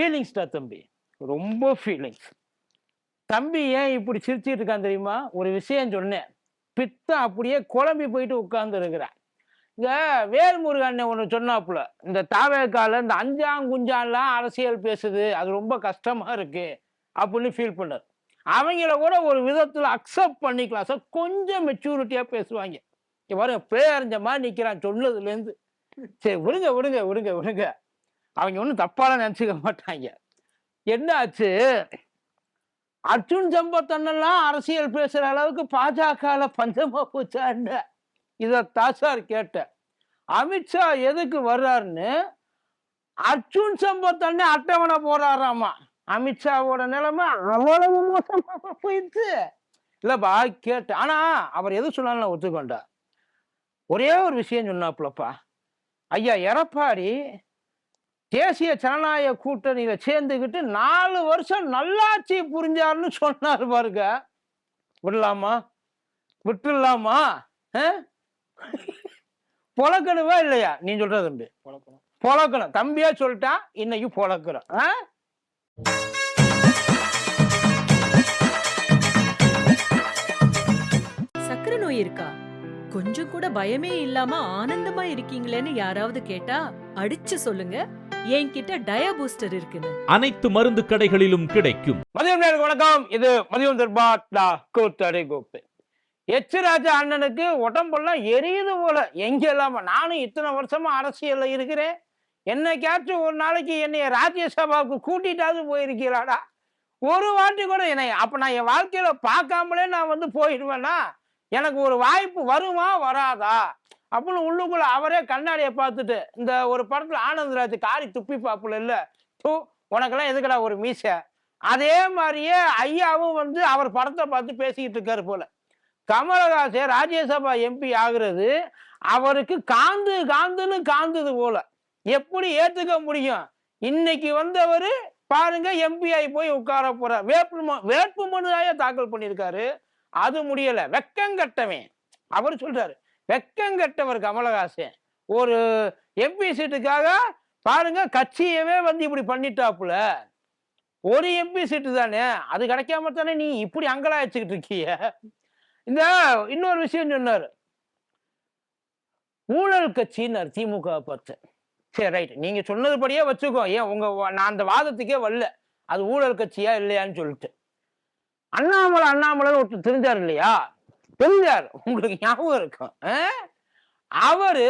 ஃபீலிங்ஸ்டா தம்பி. ரொம்ப ஃபீலிங்ஸ் தம்பி ஏன் இப்படி சிரிச்சிட்டு இருக்கான் தெரியுமா? ஒரு விஷயம் சொன்னேன். பித்தம் அப்படியே குழம்பி போயிட்டு உட்கார்ந்து இருக்கிறான். இங்க வேல்முருகன் ஒன்று சொன்னாப்புல இந்த தாவேக்கால இந்த அஞ்சாங் குஞ்சான்லாம் அரசியல் பேசுது அது ரொம்ப கஷ்டமாக இருக்கு அப்படின்னு ஃபீல் பண்ணார். அவங்கள கூட ஒரு விதத்தில் அக்செப்ட் பண்ணிக்கலாம். சார் கொஞ்சம் மெச்சூரிட்டியாக பேசுவாங்க. இங்க பாருங்க பேரஞ்ச மாதிரி சொன்னதுலேருந்து. சரி விடுங்க விடுங்க விடுங்க விடுங்க. அவங்க ஒன்றும் தப்பாலாம் நினச்சிக்க மாட்டாங்க. என்ன ஆச்சு அர்ஜுன் சம்பத்தன்னெல்லாம் அரசியல் பேசுகிற அளவுக்கு பாஜகவில் பஞ்சமாக போச்சான்னு இதை சார் கேட்டேன். அமித்ஷா எதுக்கு வர்றாருன்னு அர்ஜுன் சம்பத் அட்டவணை போறாராமா? அமித்ஷாவோட நிலைமை அவ்வளவு மோசமாக போயிடுச்சு. இல்லப்பா கேட்டேன். ஆனா அவர் எது சொன்னாலும் நான் ஒரே ஒரு விஷயம் சொன்னாப்புலப்பா. ஐயா எடப்பாடி தேசிய ஜனநாயக கூட்டணியில சேர்ந்துக்கிட்டு நாலு வருஷம் நல்லாட்சி புரிஞ்சாருன்னு சொன்னார் பாருங்க. விடலாமா? விட்டுடலாமா? பொழக்கணுவா இல்லையா? நீ சொல்றது தம்பி பொழக்கணும். தம்பியா சொல்லிட்டா இன்னைக்கு பொழக்கிறோம். ஆ? சக்கரை நோய் இருக்கா? கொஞ்சம் கூட பயமே இல்லாம ஆனந்தமா இருக்கீங்களேன்னு யாராவது கேட்டா அடிச்சு சொல்லுங்க. என்கிட்ட டயா பூஸ்டர் இருக்குன்னு. அனைத்து மருந்து கடைகளிலும் கிடைக்கும். மதியம் நேருக்கு வணக்கம். இது மதியம் தர்பாட்டா கூத்தடை கோப்பு எச் ராஜா அண்ணனுக்கு உடம்பெல்லாம் எரியுது போல. எங்க இல்லாம நானும் இத்தனை வருஷமா அரசியல்ல இருக்கிறேன். என்னைக்காச்சும் ஒரு நாளைக்கு என்னைய ராஜ்யசபாவுக்கு கூட்டிட்டாவது போயிருக்கிறாடா? ஒரு வாட்டி கூட என்னை அப்ப நான் என் வாழ்க்கையில பார்க்காமலே நான் வந்து போயிடுவேன்னா எனக்கு ஒரு வாய்ப்பு வருமா வராதா? அப்படின்னு உள்ளுக்குள்ள அவரே கண்ணாடியை பார்த்துட்டு இந்த ஒரு படத்துல ஆனந்தராஜ் காரி துப்பி பாப்புல இல்ல? தூ உனக்கெல்லாம் எதுக்குடா ஒரு மீசை? அதே மாதிரியே ஐயாவும் வந்து அவர் படத்தை பார்த்து பேசிக்கிட்டு இருக்காரு போல. கமலஹாசன் ராஜ்யசபா எம்பி ஆகுறது அவருக்கு காந்து காந்துன்னு காந்தது போல. எப்படி ஏத்துக்க முடியும்? இன்னைக்கு வந்தவர் பாருங்க எம்பி ஆகி போய் உட்கார போறார். வேட்பு வேட்பு மனுதாய தாக்கல் பண்ணியிருக்காரு. அது முடியல. வெக்கங்கட்டவன் அவர் சொல்றாரு வெக்கங்கட்டவர் கமலஹாசன். ஒரு எம்பி சீட்டுக்காக பாருங்க கட்சியவே வந்து இப்படி பண்ணிட்டாப்புல. ஒரு எம்பி சீட்டு தானே அது கிடைக்காம தானே நீ இப்படி அங்கலாய்ச்சிக்கிட்டு இருக்கிய. இந்த இன்னொரு விஷயம் சொன்னார். ஊழல் கட்சின்னு திமுக பார்த்து சரி ரைட் நீங்க சொன்னதுபடியே வச்சுக்கோ. ஏன் உங்க வா- நான் அந்த வாதத்துக்கே வரல. அது ஊழல் கட்சியா இல்லையான்னு சொல்லிட்டு. அண்ணாமலை அண்ணாமலைன்னு ஒருத்தர் தெரிஞ்சார் இல்லையா? தெரிஞ்சார் உங்களுக்கு ஞாபகம் இருக்கும் ஆ? அவரு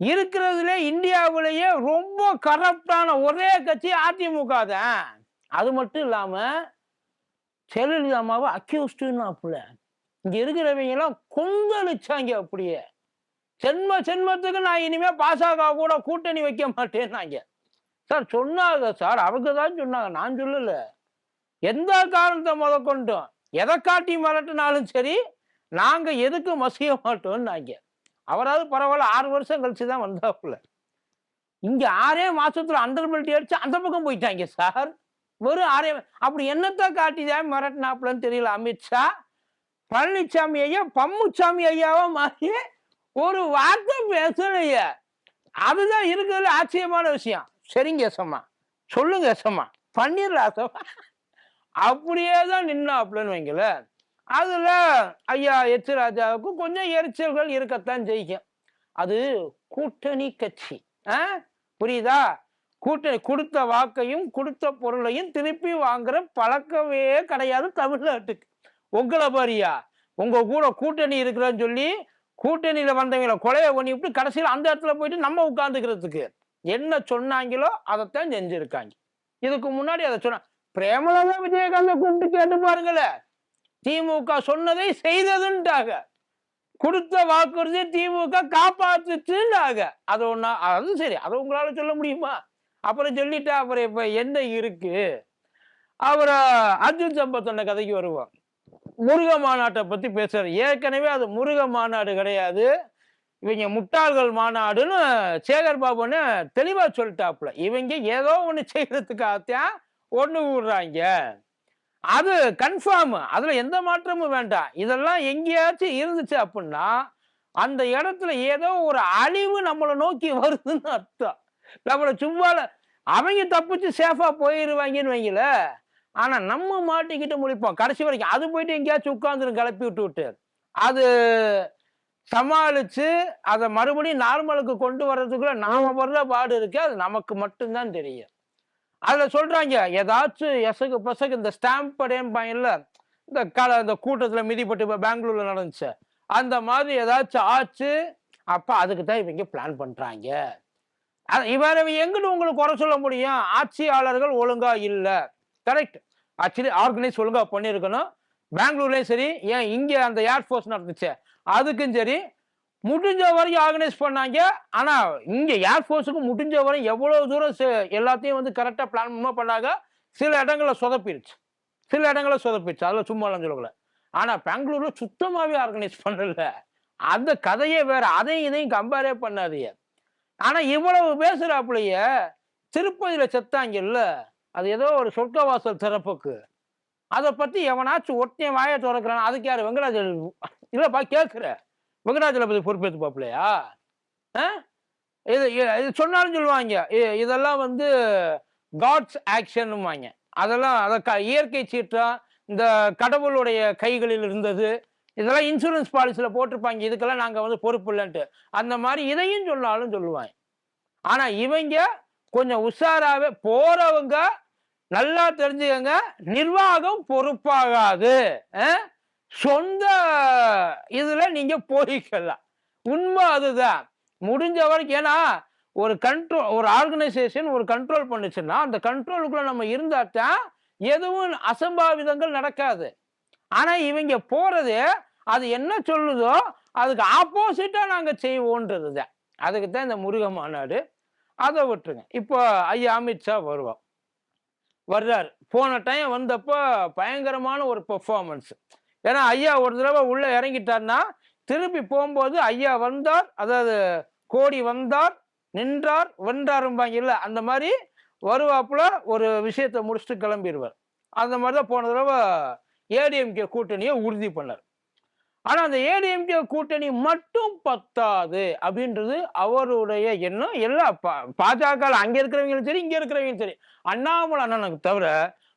இருக்கிறதுல இந்தியாவிலேயே ரொம்ப கரப்டான ஒரே கட்சி அதிமுக தான். அது மட்டும் இல்லாம ஜெயலலிதா அம்மாவை அக்யூஸ்டுன்னாப்புல இங்க இருக்கிறவங்க எல்லாம் கொந்தளிச்சாங்க அப்படியே. ஜென்ம ஜென்மத்துக்கு நான் இனிமே பாசக கூட கூட்டணி வைக்க மாட்டேன்னாங்க. சார் சொன்னாங்க சார். அவங்க தான் சொன்னாங்க. நான் சொல்லல. எந்த காரணத்தை முத கொண்டும் எதை காட்டி மிரட்டினாலும் சரி நாங்கள் எதுக்கும் மசிய மாட்டோம்னாங்க. அவராவது பரவாயில்ல ஆறு வருஷம் கழிச்சு தான் வந்தாப்புல. இங்க ஆறே மாசத்துல அண்டர் பெல்ட் அடிச்சு அந்த பக்கம் போயிட்டாங்க சார். வெறும் ஆறே அப்படி என்னத்தை காட்டிதான் மிரட்டினாப்புலன்னு தெரியல அமித்ஷா பழனிசாமி ஐயா பம்முச்சாமி ஐயாவா மாறி ஒரு வார்த்தை பேசலையே. அதுதான் இருக்கிறதுல ஆச்சரியமான விஷயம். சரிங்க சம்மா சொல்லுங்க சம்மா பண்ணிடலாம் சம்மா அப்படியே தான் நின்னாப்லன்னு வைங்கள அதில் ஐயா எச் ராஜாவுக்கு கொஞ்சம் எரிச்சல்கள் இருக்கத்தான் செய்யும். அது கூட்டணி கட்சி. ஆ? புரியுதா? கூட்டணி கொடுத்த வாக்கையும் கொடுத்த பொருளையும் திருப்பி வாங்குற பழக்கமே கிடையாது தமிழ்நாட்டுக்கு. உங்களை பாரியா? உங்கள் கூட கூட்டணி இருக்கிறேன்னு சொல்லி கூட்டணியில் வந்தவங்கள கொலையை பண்ணி விட்டு கடைசியில் அந்த இடத்துல போயிட்டு நம்ம உட்காந்துக்கிறதுக்கு என்ன சொன்னாங்களோ அதைத்தான் செஞ்சுருக்காங்க. இதுக்கு முன்னாடி அதை சொன்னா பிரேமலதா விஜயகாந்த கூப்பிட்டு கேட்டு பாருங்களேன் திமுக சொன்னதை செய்ததுன்ட்டாங்க கொடுத்த வாக்குறுதியை திமுக காப்பாத்துச்சுன்னாங்க அது ஒன்றா அது சரி அதை உங்களால் சொல்ல முடியுமா? அப்புறம் சொல்லிட்டா அப்புறம் இப்போ என்ன இருக்கு? அப்புறம் அர்ஜுன் சம்பத்தோட கதைக்கு வருவோம். முருக மாநாட்டை பற்றி பேசுறாரு. ஏற்கனவே அது முருக மாநாடு கிடையாது. இவங்க முட்டாள்கள் மாநாடுன்னு சேகர் பாபுன்னு தெளிவாக சொல்லிட்டாப்புல. இவங்க ஏதோ ஒன்று செய்யறதுக்காகத்தான் ஒன்று விடுறாங்க அது கன்ஃபார்மு அதில் எந்த மாற்றமும் வேண்டாம். இதெல்லாம் எங்கேயாச்சும் இருந்துச்சு அப்படின்னா அந்த இடத்துல ஏதோ ஒரு அழிவு நம்மளை நோக்கி வருதுன்னு அர்த்தம். நம்மளை சும்மா அவங்க தப்பிச்சு சேஃபாக போயிடுவாங்கன்னு வைங்கள ஆனால் நம்ம மாட்டிக்கிட்டு முடிப்போம் கடைசி வரைக்கும் அது போயிட்டு எங்கேயாச்சும் உட்காந்துரும் கிளப்பி விட்டு விட்டு அது சமாளித்து அதை மறுபடியும் நார்மலுக்கு கொண்டு வர்றதுக்குள்ள நாம வர்ற பாடு இருக்கு அது நமக்கு மட்டும்தான் தெரியும். அதில் சொல்கிறாங்க ஏதாச்சும் எசகு பசகு இந்த ஸ்டாம்ப் படையம்பாங்கல்ல இந்த கல இந்த கூட்டத்தில் மிதிப்பட்டு இப்போ பெங்களூரில் நடந்துச்சு. அந்த மாதிரி ஏதாச்சும் ஆச்சு அப்போ அதுக்கு தான் இவங்க பிளான் பண்ணுறாங்க அது இவர் எங்கிட்டு உங்களுக்கு குறை சொல்ல முடியும்? ஆட்சியாளர்கள் ஒழுங்காக இல்லை. கரெக்ட் ஆக்சுவலி ஆர்கனைஸ் ஒழுங்காக பண்ணியிருக்கணும். பெங்களூர்லேயும் சரி ஏன் இங்கே அந்த ஏர்ஃபோர்ஸ் நடந்துச்சு. அதுக்கும் சரி முடிஞ்ச வரைக்கும் ஆர்கனைஸ் பண்ணாங்க. ஆனால் இங்கே ஏர்ஃபோர்ஸுக்கு முடிஞ்ச வரையும் எவ்வளோ தூரம் செ- எல்லாத்தையும் வந்து கரெக்டாக பிளான் பண்ணாங்க. சில இடங்களில் சொதப்பிருச்சு சில இடங்களில் சொதப்பிடுச்சு. அதில் சும்மா சொல்லக்கூட ஆனால் பெங்களூரில் சுத்தமாகவே ஆர்கனைஸ் பண்ணல. அந்த கதையே வேற. அதையும் இதையும் கம்பேரே பண்ணாதீங்க. ஆனால் இவ்வளவு பேசுகிறாப்புலையே திருப்பதியில் செத்தாங்க செத்தாங்கல்ல அது ஏதோ ஒரு சொர்க்கவாசல் திறப்புக்கு. அதை பற்றி எவனாச்சும் ஒருத்தன் வாயை திறக்கிறான்? அதுக்கு யார்? வெங்கடாஜல். இல்லைப்பா கேட்குற வெங்கடாஜலபதி பொறுப்பேற்று பார்ப்பலையா? இது இது சொன்னாலும் சொல்லுவாங்க. இதெல்லாம் வந்து காட்ஸ் ஆக்ஷனும்பாங்க அதெல்லாம் அதை க இயற்கை சீற்றம் இந்த கடவுளுடைய கைகளில் இருந்தது இதெல்லாம் இன்சூரன்ஸ் பாலிசியில் போட்டிருப்பாங்க. இதுக்கெல்லாம் நாங்கள் வந்து பொறுப்பு இல்லைன்ட்டு. அந்த மாதிரி இதையும் சொன்னாலும் சொல்லுவாங்க. ஆனால் இவங்க கொஞ்சம் உஷாராகவே போகிறவங்க நல்லா தெரிஞ்சுக்கங்க நிர்வாகம் பொறுப்பாகாது. ஆ? சொந்த இதில் நீங்கள் போய்க்கலாம். உண்மை அதுதான். முடிஞ்ச வரைக்கும் ஏன்னா ஒரு கண்ட்ரோல் ஒரு ஆர்கனைசேஷன் ஒரு கண்ட்ரோல் பண்ணுச்சுன்னா அந்த கண்ட்ரோலுக்குள்ளே நம்ம இருந்தால் தான் எதுவும் அசம்பாவிதங்கள் நடக்காது. ஆனால் இவங்க போகிறது அது என்ன சொல்லுதோ அதுக்கு ஆப்போசிட்டாக நாங்கள் செய்வோன்றது தான் அதுக்கு தான் இந்த முருக மாநாடு. அதை விட்டுருங்க. இப்போ ஐயா அமித்ஷா வருவோம் வர்றாரு. போன டைம் வந்தப்போ பயங்கரமான ஒரு பெர்ஃபார்மன்ஸ் ஏன்னா ஐயா ஒரு தடவை உள்ள இறங்கிட்டார்னா திருப்பி போகும்போது ஐயா வந்தார் அதாவது கோடி வந்தார் நின்றார் வென்றாரும்பாங்க. இல்லை அந்த மாதிரி வருவாப்புல ஒரு விஷயத்தை முடிச்சுட்டு கிளம்பிடுவார் அந்த மாதிரி தான் போன தடவை ஏடிஎம்கே கூட்டணியை உறுதி பண்ணார். ஆனால் அந்த ஏடிஎம்கே கூட்டணி மட்டும் பத்தாது அப்படின்றது அவருடைய எண்ணம். எல்லா பா- பாஜக அங்கே இருக்கிறவங்களும் சரி இங்கே இருக்கிறவங்களும் சரி. அண்ணாமலை அண்ணனுக்கு தவிர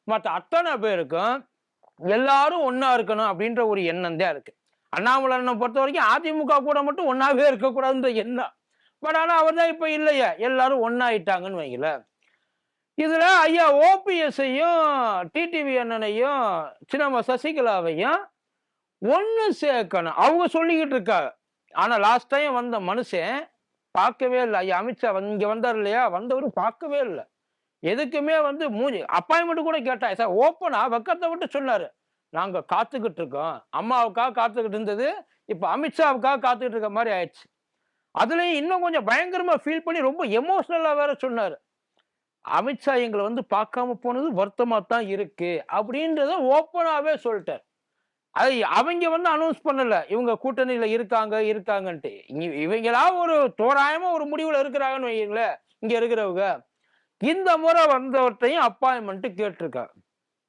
மற்ற அத்தனை பேருக்கும் எல்லாரும் ஒன்றா இருக்கணும் அப்படின்ற ஒரு எண்ணம் தான் இருக்கு. அண்ணாமலை பொறுத்த வரைக்கும் அதிமுக கூட மட்டும் ஒன்னாவே இருக்கக்கூடாதுன்ற எண்ணம். பட் ஆனால் அவர் தான் இப்போ இல்லையா. எல்லாரும் ஒன்னாயிட்டாங்கன்னு வைங்கள இதில் ஐயா ஓபிஎஸ்ஸையும் டிடிவி அண்ணனையும் சின்னம்மா சசிகலாவையும் ஒன்று சேர்க்கணும். அவங்க சொல்லிக்கிட்டு இருக்காங்க. ஆனால் லாஸ்ட் டைம் வந்த மனுஷன் பார்க்கவே இல்லை. ஐயா அமித்ஷா இங்கே வந்தார் இல்லையா? வந்தவரும் பார்க்கவே இல்லை. எதுக்குமே வந்து மூஞ்சி அப்பாயின்மெண்ட் கூட கேட்டா சார் ஓப்பனா வெக்கத்தை விட்டு சொன்னாரு. நாங்க காத்துக்கிட்டு இருக்கோம். அம்மாவுக்காக காத்துக்கிட்டு இருந்தது. இப்ப அமித்ஷாவுக்காக காத்துக்கிட்டு இருக்க மாதிரி ஆயிடுச்சு. அதுலயும் இன்னும் கொஞ்சம் பயங்கரமா ஃபீல் பண்ணி ரொம்ப எமோஷனலா வேற சொன்னாரு. அமித்ஷா எங்களை வந்து பார்க்காம போனது வருத்தமா தான் இருக்கு அப்படின்றத ஓப்பனாவே சொல்லிட்டார். அது அவங்க வந்து அனௌன்ஸ் பண்ணல. இவங்க கூட்டணியில இருக்காங்க இருக்காங்கன்ட்டு. இவங்களா ஒரு தோராயமா ஒரு முடிவுல இருக்கிறாங்கன்னு வைங்களேன் இங்க இருக்கிறவங்க. இந்த முறை வந்தவற்றையும் அப்பாயின்மெண்ட் கேட்டிருக்கார்.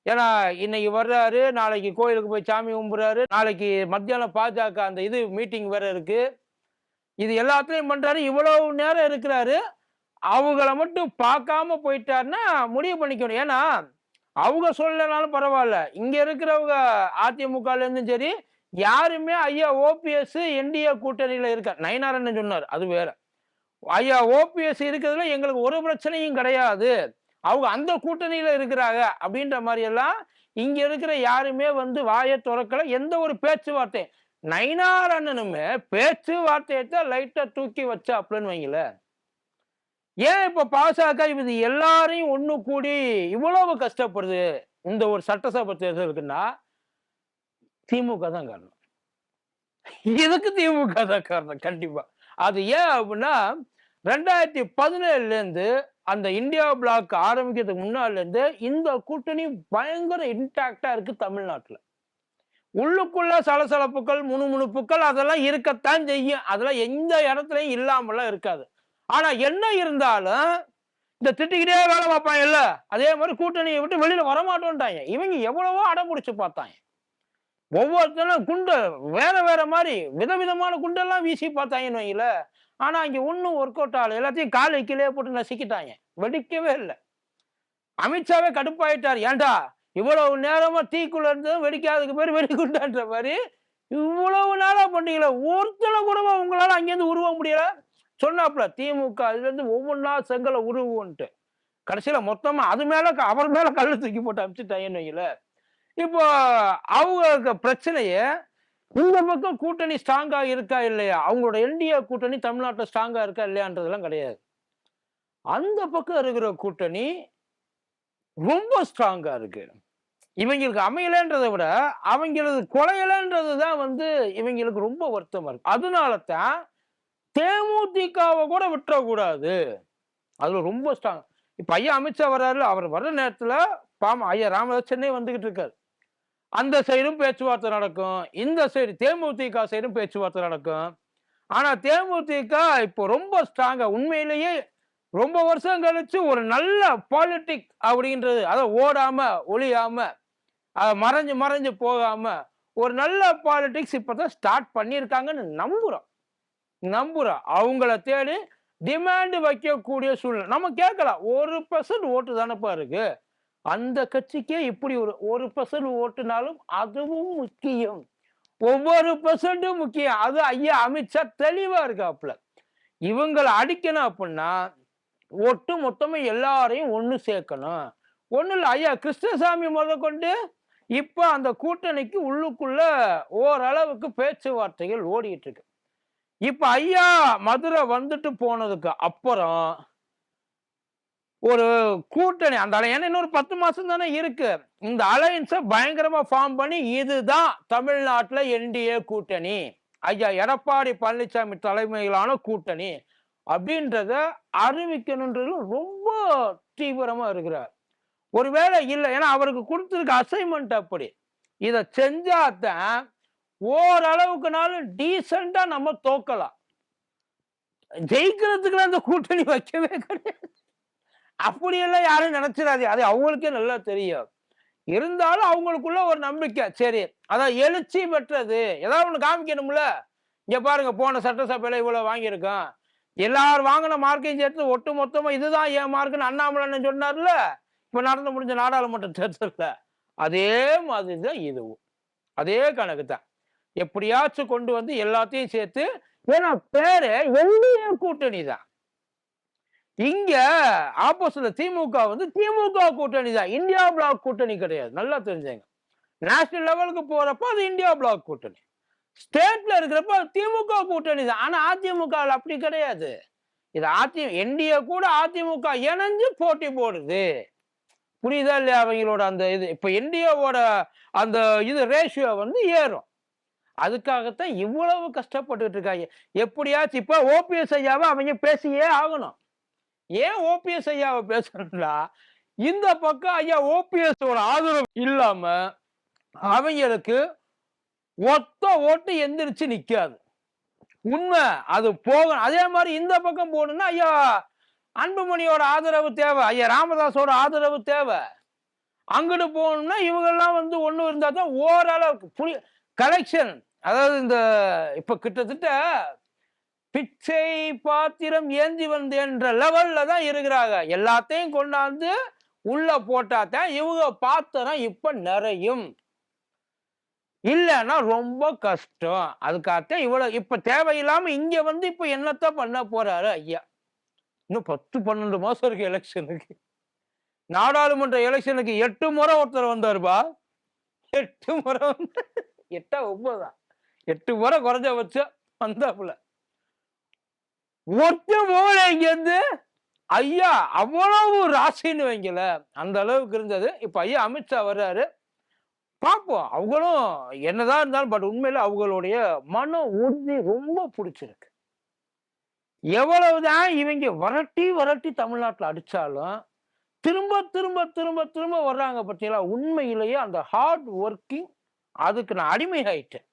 ஏன்னா இன்னைக்கு வர்றாரு நாளைக்கு கோயிலுக்கு போய் சாமி கும்புறாரு நாளைக்கு மத்தியானம் பாஜக அந்த இது மீட்டிங் வேற இருக்கு. இது எல்லாத்துலேயும் பண்றாரு இவ்வளவு நேரம் இருக்கிறாரு. அவங்கள மட்டும் பார்க்காம போயிட்டாருன்னா முடிவு பண்ணிக்கணும். ஏன்னா அவங்க சொல்லனாலும் பரவாயில்ல. இங்க இருக்கிறவங்க அதிமுகலேருந்தும் சரி யாருமே ஐயா ஓபிஎஸ் என்டிஏ கூட்டணியில இருக்க நயனாரன்னு சொன்னார் அது வேற. ஐயா ஓபிஎஸ் இருக்கிறதுல எங்களுக்கு ஒரு பிரச்சனையும் கிடையாது. அவங்க அந்த கூட்டணியில இருக்கிறாங்க அப்படின்ற மாதிரி எல்லாம் இங்க இருக்கிற யாருமே வந்து வாயை துறக்கல எந்த ஒரு பேச்சுவார்த்தை நைனார் அண்ணனுமே பேச்சுவார்த்தையை தான் லைட்டா தூக்கி வச்சா அப்படின்னு வைங்கள ஏன் இப்ப பாசக இது எல்லாரையும் ஒண்ணு கூடி இவ்வளவு கஷ்டப்படுது? இந்த ஒரு சட்டசபை தேர்தலுக்குன்னா திமுக தான் காரணம். இதுக்கு திமுக தான் காரணம்? கண்டிப்பா. அது ஏன் அப்படின்னா ரெண்டாயிரத்தி பதினேழுலேருந்து அந்த இந்தியா பிளாக் ஆரம்பிக்கிறதுக்கு முன்னாலேருந்து இந்த கூட்டணி பயங்கர இன்டாக்டாக இருக்குது தமிழ்நாட்டில். உள்ளுக்குள்ள சலசலப்புகள் முணுமுணுப்புகள் அதெல்லாம் இருக்கத்தான் செய்யும். அதெல்லாம் எந்த இடத்துலையும் இல்லாமலாம் இருக்காது. ஆனால் என்ன இருந்தாலும் இந்த திட்டிக்கிட்டே வேலை பார்ப்பாங்க இல்லை. அதே மாதிரி கூட்டணியை விட்டு வெளியில் வரமாட்டோன்ட்டாங்க. இவங்க எவ்வளவோ அடம்பிடிச்சு பார்த்தாங்க. ஒவ்வொருத்தரும் குண்டு வேற வேற மாதிரி விதவிதமான குண்டெல்லாம் வீசி பார்த்தாங்கன்னு வைங்கள ஆனா இங்க ஒன்றும் ஒர்க் அவுட் ஆகலை. எல்லாத்தையும் காலை கீழே போட்டு நசுக்கிட்டாங்க. வெடிக்கவே இல்லை. அமித்ஷாவே கடுப்பாயிட்டார். ஏன்டா இவ்வளவு நேரமா தீக்குள்ள இருந்ததும் வெடிக்காததுக்கு பேர் வெடிக்குண்டான்ற மாதிரி இவ்வளவு நாளா பண்ணீங்களா ஒருத்தனை கூட உங்களால அங்கேருந்து உருவ முடியல? சொன்னாப்புல திமுக அதுலேருந்து ஒவ்வொன்றா செங்கலை உருவுன்ட்டு. கடைசியில மொத்தமா அது மேல க- அவர் மேல கல்லு தூக்கி போட்டு அமிச்சுட்டாங்கன்னு வைங்களேன் இப்போ அவங்க பிரச்சனைய இந்த பக்கம் கூட்டணி ஸ்ட்ராங்கா இருக்கா இல்லையா? அவங்களோட என்டிஏ கூட்டணி தமிழ்நாட்டில் ஸ்ட்ராங்கா இருக்கா இல்லையான்றதெல்லாம் கிடையாது. அந்த பக்கம் இருக்கிற கூட்டணி ரொம்ப ஸ்ட்ராங்கா இருக்கு. இவங்களுக்கு அமையலைன்றதை விட அவங்களது குறையலைன்றது தான் வந்து இவங்களுக்கு ரொம்ப வருத்தமா இருக்கு. அதனால தான் தேமுதிகவை கூட விட்டுறக்கூடாது அதுல ரொம்ப ஸ்ட்ராங் இப்ப ஐயா அமித்ஷா வர்றாரு அவர் வர்ற நேரத்துல பாம ஐயா ராமதாஸ் சென்னை வந்துகிட்டு இருக்காரு. அந்த சைடும் பேச்சுவார்த்தை நடக்கும். இந்த சைடு தேமுதிக சைடும் பேச்சுவார்த்தை நடக்கும். ஆனால் தேமுதிக இப்போ ரொம்ப ஸ்ட்ராங்காக உண்மையிலேயே ரொம்ப வருஷம் கழிச்சு ஒரு நல்ல பாலிட்டிக் அப்படின்றது அதை ஓடாம ஒழியாமல் அதை மறைஞ்சு மறைஞ்சு போகாம ஒரு நல்ல பாலிடிக்ஸ் இப்பதான் ஸ்டார்ட் பண்ணியிருக்காங்கன்னு நம்புகிறோம் நம்புகிறோம் அவங்கள தேடி டிமாண்டு வைக்கக்கூடிய சூழ்நிலை. நம்ம கேட்கலாம். ஒரு பர்சன்ட் ஓட்டு தானப்பா இருக்குது அந்த கட்சிக்கே இப்படி ஒரு ஒரு பர்சன்ட் ஓட்டுனாலும் அதுவும் முக்கியம். ஒவ்வொரு பர்சன்ட்டும் முக்கியம். அது ஐயா அமித்ஷா தெளிவா இருக்காப்புல. இவங்களை அடிக்கணும் அப்படின்னா ஒட்டு மொத்தமா எல்லாரையும் ஒன்று சேர்க்கணும். ஒன்றும் இல்லை ஐயா கிருஷ்ணசாமி முதற்கொண்டு இப்போ அந்த கூட்டணிக்கு உள்ளுக்குள்ள ஓரளவுக்கு பேச்சுவார்த்தைகள் ஓடிட்டு இருக்கு. இப்போ ஐயா மதுரை வந்துட்டு போனதுக்கு அப்புறம் ஒரு கூட்டணி அந்த அலை ஏன்னா இன்னொரு பத்து மாசம் தானே இருக்கு. இந்த அலையன்ஸை பயங்கரமா ஃபார்ம் பண்ணி இதுதான் தமிழ்நாட்டில் என்டிஏ கூட்டணி. ஐயா எடப்பாடி பழனிசாமி தலைமையிலான கூட்டணி அப்படின்றத அறிவிக்கணுன்றது ரொம்ப தீவிரமா இருக்கிறார். ஒருவேளை இல்லை ஏன்னா அவருக்கு கொடுத்துருக்க அசைன்மெண்ட் அப்படி. இதை செஞ்சாதான் ஓரளவுக்குனாலும் டீசெண்டா நம்ம தோக்கலாம். ஜெயிக்கிறதுக்கு அந்த கூட்டணி வைக்கவே கிடையாது. அப்படியெல்லாம் யாரும் நினைச்சிடாது அது அவங்களுக்கே நல்லா தெரியும். இருந்தாலும் அவங்களுக்குள்ள ஒரு நம்பிக்கை. சரி அதான் எழுச்சி பெற்றது. ஏதாவது ஒன்று காமிக்கணும்ல? இங்கே பாருங்க போன சட்டசபையில் இவ்வளோ வாங்கியிருக்கோம். எல்லாரும் வாங்கின மார்க்கையும் சேர்த்து ஒட்டு மொத்தமாக இதுதான் என் மார்க்குன்னு அண்ணாமலை சொன்னார்ல? இப்போ நடந்து முடிஞ்ச நாடாளுமன்ற தேர்தலில். அதே மாதிரி தான் இதுவும். அதே கணக்கு தான் எப்படியாச்சும் கொண்டு வந்து எல்லாத்தையும் சேர்த்து ஏன்னா பேரு என்டிஏ கூட்டணி தான் இங்க ஆப்போசிட்ல திமுக வந்து திமுக கூட்டணி தான். இந்தியா பிளாக் கூட்டணி கிடையாது. நல்லா தெரிஞ்சுங்க. நேஷனல் லெவலுக்கு போறப்ப அது இந்தியா பிளாக் கூட்டணி. ஸ்டேட்ல இருக்கிறப்ப திமுக கூட்டணி தான். ஆனா அதிமுக அப்படி கிடையாது. இது அதி என்டிஏ கூட அதிமுக இணைஞ்சு போட்டி போடுது. புரியுதா இல்லையா அவங்களோட அந்த இது? இப்போ என்டிஏவோட அந்த இது ரேஷியோ வந்து ஏறும். அதுக்காகத்தான் இவ்வளவு கஷ்டப்பட்டுட்டு இருக்காங்க. எப்படியாச்சும் இப்போ ஓபிஎஸ் ஐயாவை அவங்க பேசியே ஆகணும். ஏன் ஓபிஎஸ் ஐயாவை பேசணும்னா இந்த பக்கம் ஐயா ஓபிஎஸ் ஆதரவு இல்லாம அவங்களுக்கு ஒத்த ஓட்டு எந்திரிச்சு நிக்காது. உண்மை அது போகணும். அதே மாதிரி இந்த பக்கம் போகணும்னா ஐயா அன்புமணியோட ஆதரவு தேவை. ஐயா ராமதாஸோட ஆதரவு தேவை. அங்கிட்டு போகணும்னா இவங்கெல்லாம் வந்து ஒன்று இருந்தால் தான் ஓரளவுக்கு புரி கலெக்ஷன் அதாவது இந்த இப்போ கிட்டத்தட்ட பிச்சை பாத்திரம் ஏந்தி வந்து என்ற லெவல்ல தான் இருக்கிறாங்க. எல்லாத்தையும் கொண்டாந்து உள்ள போட்டாதான் இவங்க பாத்திரம் இப்ப நிறையும். இல்லைன்னா ரொம்ப கஷ்டம். அதுக்காகத்தான் இவ்வளவு இப்ப தேவையில்லாம இங்க வந்து இப்ப என்னத்தான் பண்ண போறாரு ஐயா? இன்னும் பத்து பன்னெண்டு மாசம் இருக்கு எலெக்ஷனுக்கு. நாடாளுமன்ற எலெக்ஷனுக்கு எட்டு முறை ஒருத்தர் வந்தாருப்பா எட்டு முறை வந்து எட்டா ஒன்பதா? எட்டு முறை குறைஞ்ச வச்சா வந்தாப்புல. ஒட்டு போல இங்கேருந்து ஐயா அவ்வளவு ராசின்னு வைங்கல அந்த அளவுக்கு இருந்தது. இப்ப ஐயா அமித்ஷா வர்றாரு. பார்ப்போம் அவங்களும் என்னதான் இருந்தாலும் பட் உண்மையில அவங்களுடைய மன உறுதி ரொம்ப பிடிச்சிருக்கு. எவ்வளவுதான் இவங்க வரட்டி வரட்டி தமிழ்நாட்டில் அடிச்சாலும் திரும்ப திரும்ப திரும்ப திரும்ப வர்றாங்க பார்த்தீங்களா உண்மையிலேயே அந்த ஹார்ட் ஒர்க்கிங் அதுக்கு நான் அடிமை ஆயிட்டேன்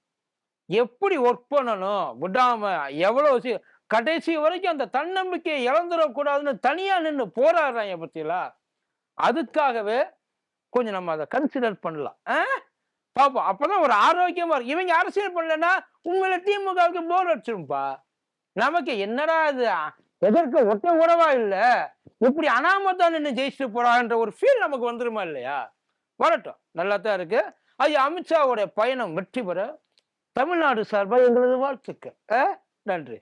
எப்படி ஒர்க் பண்ணணும்? விடாம எவ்வளவு கடைசி வரைக்கும் அந்த தன்னம்பிக்கையை இழந்துடக்கூடாதுன்னு தனியாக நின்று போராடுறாங்க பார்த்தீங்களா அதுக்காகவே கொஞ்சம் நம்ம அதை கன்சிடர் பண்ணலாம். ஆ? பார்ப்போம் அப்போதான் ஒரு ஆரோக்கியமாக இருக்கும். இவங்க அரசியல் பண்ணலன்னா உங்களை திமுகவுக்கு போர் அடிச்சிரும்பா. நமக்கு என்னடா இது? எதற்கு ஒட்ட உறவா இல்லை? இப்படி அனாமத்தான் நின்று ஜெயிச்சுட்டு போறான்ற ஒரு ஃபீல் நமக்கு வந்துருமா இல்லையா? வரட்டும். நல்லா தான் இருக்கு. அது அமித்ஷாவுடைய பயணம் வெற்றி பெற தமிழ்நாடு சார்பாக எங்களது வாழ்த்துக்கள். ஆ? நன்றி.